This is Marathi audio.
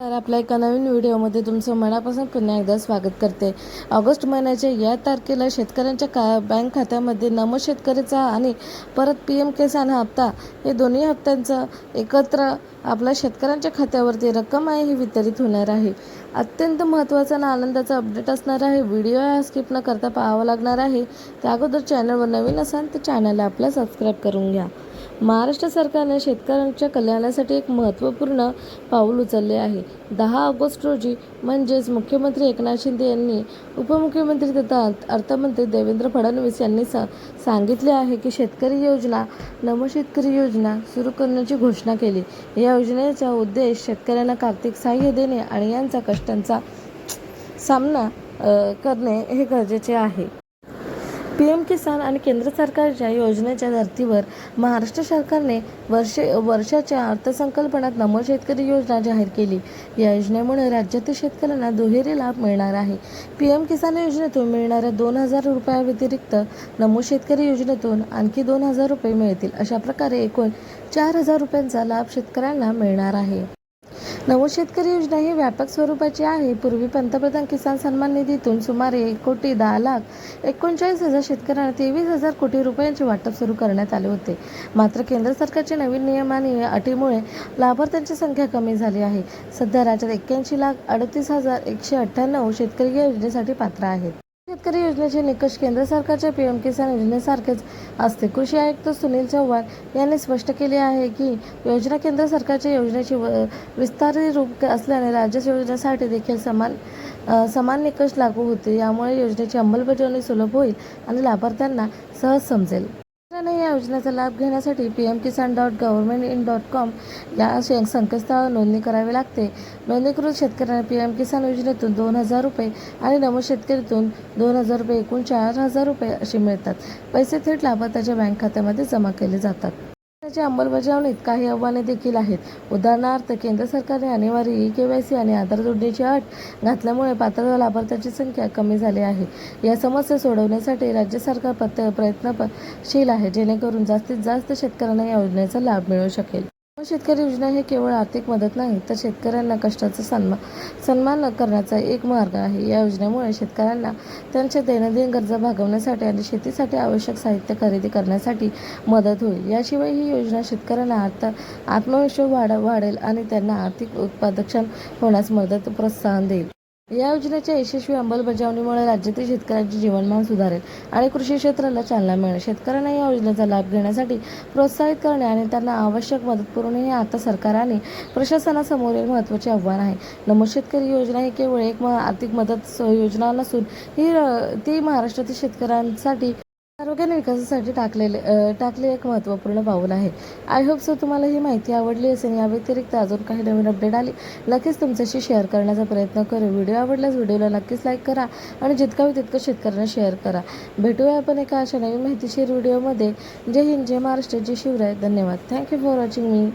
तर आपल्या एका नवीन व्हिडिओमध्ये तुमचं मनापासून पुन्हा एकदा स्वागत करते. ऑगस्ट महिन्याच्या या तारखेला शेतकऱ्यांच्या का बँक खात्यामध्ये नमो शेतकरीचा आणि परत पी एम किसान हा हप्ता हे दोन्ही हप्त्यांचं एकत्र आपल्या शेतकऱ्यांच्या खात्यावरती रक्कम आहे ही वितरित होणार आहे. अत्यंत महत्त्वाचा आणि आनंदाचा अपडेट असणार आहे. व्हिडिओ हा स्किप न करता पाहावा लागणार आहे. त्या अगोदर चॅनलवर नवीन असाल तर चॅनलला आपल्या सबस्क्राईब करून घ्या. महाराष्ट्र सरकारने शेतकऱ्यांच्या कल्याणासाठी एक महत्त्वपूर्ण पाऊल उचलले आहे. दहा ऑगस्ट रोजी म्हणजेच मुख्यमंत्री एकनाथ शिंदे यांनी उपमुख्यमंत्री तथा अर्थमंत्री देवेंद्र फडणवीस यांनी सा सांगितले आहे की शेतकरी योजना नमो शेतकरी योजना सुरू करण्याची घोषणा केली. या योजनेचा उद्देश शेतकऱ्यांना आर्थिक सहाय्य देणे आणि यांचा कष्टांचा सामना करणे हे गरजेचे आहे. पी एम किसान आणि केंद्र सरकारच्या योजनेच्या धर्तीवर महाराष्ट्र सरकारने वर्षे वर्षाच्या अर्थसंकल्पनात नमो शेतकरी योजना जाहीर केली. या योजनेमुळे राज्यातील शेतकऱ्यांना दुहेरी लाभ मिळणार आहे. पी एम किसान योजनेतून मिळणाऱ्या दोन हजार रुपयाव्यतिरिक्त नमो शेतकरी योजनेतून आणखी दोन हजार रुपये मिळतील. अशा प्रकारे एकूण चार हजार रुपयांचा लाभ शेतकऱ्यांना मिळणार आहे. नवशेतकरी योजना ही व्यापक स्वरूपाची आहे. पूर्वी पंतप्रधान किसान सन्मान निधीतून सुमारे एक कोटी दहा लाख एकोणचाळीस हजार शेतकऱ्यांना तेवीस हजार कोटी रुपयांचे वाटप सुरू करण्यात आले होते. मात्र केंद्र सरकारचे नवीन नियम आणि अटीमुळे लाभार्थ्यांची संख्या कमी झाली आहे. सध्या राज्यात एक्क्याऐंशी लाख अडतीस हजार एकशे अठ्ठ्याण्णव शेतकरी या योजनेसाठी पात्र आहेत. शेतकरी योजनेचे निकष केंद्र सरकारच्या पी एम किसान योजनेसारखेच असते. कृषी आयुक्त सुनील चव्हाण यांनी स्पष्ट केले आहे की योजना केंद्र सरकारच्या योजनेची विस्तारित रूप असल्याने राज्य योजनेसाठी देखील समान समान निकष लागू होते यामुळे योजनेची अंमलबजावणी सुलभ होईल आणि लाभार्थ्यांना सहज समजेल. या योजनेचा लाभ घेण्यासाठी P M Kisan dot government in dot com या संकेतस्थळावर नोंदणी करावी लागते. नोंदणीकृत शेतकऱ्यांना पी एम किसान योजनेतून दोन हजार रुपये आणि नमो शेतकरीतून दोन हजार रुपये एकूण चार हजार रुपये असे मिळतात. पैसे थेट लाभार्थ्याच्या बँक खात्यामध्ये जमा केले जातात. त्याच्या अंमलबजावणीत काही आव्हाने देखील आहेत. उदाहरणार्थ केंद्र सरकारने अनिवार्य ई के वाय सी आणि आधार जोडणीची अट घातल्यामुळे पात्र लाभार्थ्यांची संख्या कमी झाली आहे. या समस्या सोडवण्यासाठी राज्य सरकार प्रत्य प्रयत्नशील आहे जेणेकरून जास्तीत जास्त शेतकऱ्यांना या योजनेचा लाभ मिळू शकेल. शेतकरी योजना हे केवळ आर्थिक मदत नाही तर शेतकऱ्यांना कष्टाचा सन्मान सन्मान करण्याचा एक मार्ग आहे. या योजनेमुळे शेतकऱ्यांना त्यांच्या दैनंदिन गरजा भागवण्यासाठी आणि शेतीसाठी आवश्यक साहित्य खरेदी करण्यासाठी मदत होईल. याशिवाय ही योजना शेतकऱ्यांना आता आत्मविश्वास वाढ वाढेल आणि त्यांना आर्थिक उत्पादक्षम होण्यास मदत प्रोत्साहन देईल. या योजनेच्या यशस्वी अंमलबजावणीमुळे राज्यातील शेतकऱ्यांचे जीवनमान सुधारेल आणि कृषी क्षेत्राला चालना मिळेल. शेतकऱ्यांना या योजनेचा लाभ घेण्यासाठी प्रोत्साहित करणे आणि त्यांना आवश्यक मदत पुरवणे हे आता सरकार आणि प्रशासनासमोरील महत्त्वाचे आव्हान आहे. नमो शेतकरी योजना ही केवळ एक म- आर्थिक मदत स- योजना नसून ही ती महाराष्ट्रातील शेतकऱ्यांसाठी आरोग्य आणि विकासासाठी टाकलेले टाकले एक महत्त्वपूर्ण पाऊल आहे. आय होप सो तुम्हाला ही माहिती आवडली असेल. या व्यतिरिक्त अजून काही नवीन अपडेट आली नक्कीच तुमच्याशी शेअर करण्याचा प्रयत्न करू. व्हिडिओ आवडल्यास व्हिडिओला नक्कीच लाईक करा आणि जितका होईल तितकं शेतकऱ्यांना शेअर करा. भेटूया आपण एका अशा नवीन माहितीशीर व्हिडिओमध्ये जय हिंद जय महाराष्ट्र जय शिवराय. धन्यवाद. Thank you for watching me